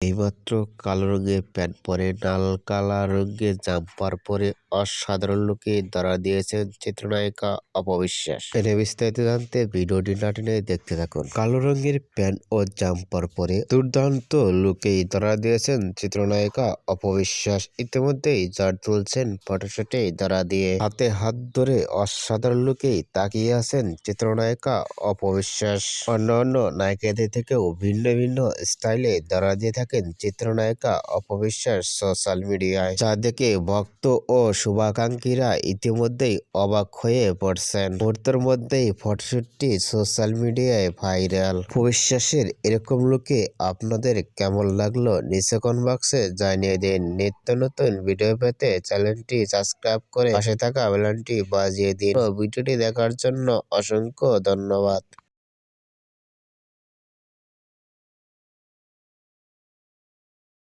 এইমাত্র কালো রঙের প্যান্ট পরে, লাল কালা রঙের জাম্পার পরে অসাধারণ লোকে ধরা দিয়েছেন চিত্রনায়িকা অপবিশ্বাস। এর বিস্তারিত জানতে ভিডিওটি না টেনে দেখতে থাকুন। কালো রঙের প্যান্ট ও জাম্পার পরে দুর্দান্ত লুকেই ধরা দিয়েছেন চিত্রনায়িকা অপবিশ্বাস। ইতিমধ্যেই জার তুলছেন ফটোশুটে ধরা দিয়ে। হাতে হাত ধরে অসাধারণ লুকেই তাকিয়ে আছেন চিত্রনায়িকা অপবিশ্বাস। অন্য অন্য নায়িকাদের থেকেও ভিন্ন ভিন্ন স্টাইলে ধরা দিয়ে থাকেন চিত্রনায়িকা অপবিশ্বাস সোশ্যাল মিডিয়ায়, যা দেখে ভক্ত ও শুভাকাঙ্ক্ষীরা ইতিমধ্যেই অবাক হয়ে পড়ছেন। মুহূর্তের মধ্যেই ফটোশুটটি সোশ্যাল মিডিয়ায় ভাইরাল। অপবিশ্বাসের এরকম লুকে আপনাদের কেমন লাগল নিচে কমেন্ট বক্সে জানিয়ে দিন। নিত্য নতুন ভিডিও পেতে চ্যানেলটি সাবস্ক্রাইব করে পাশে থাকা বেলনটি বাজিয়ে দিন। ভিডিওটি দেখার জন্য অসংখ্য ধন্যবাদ।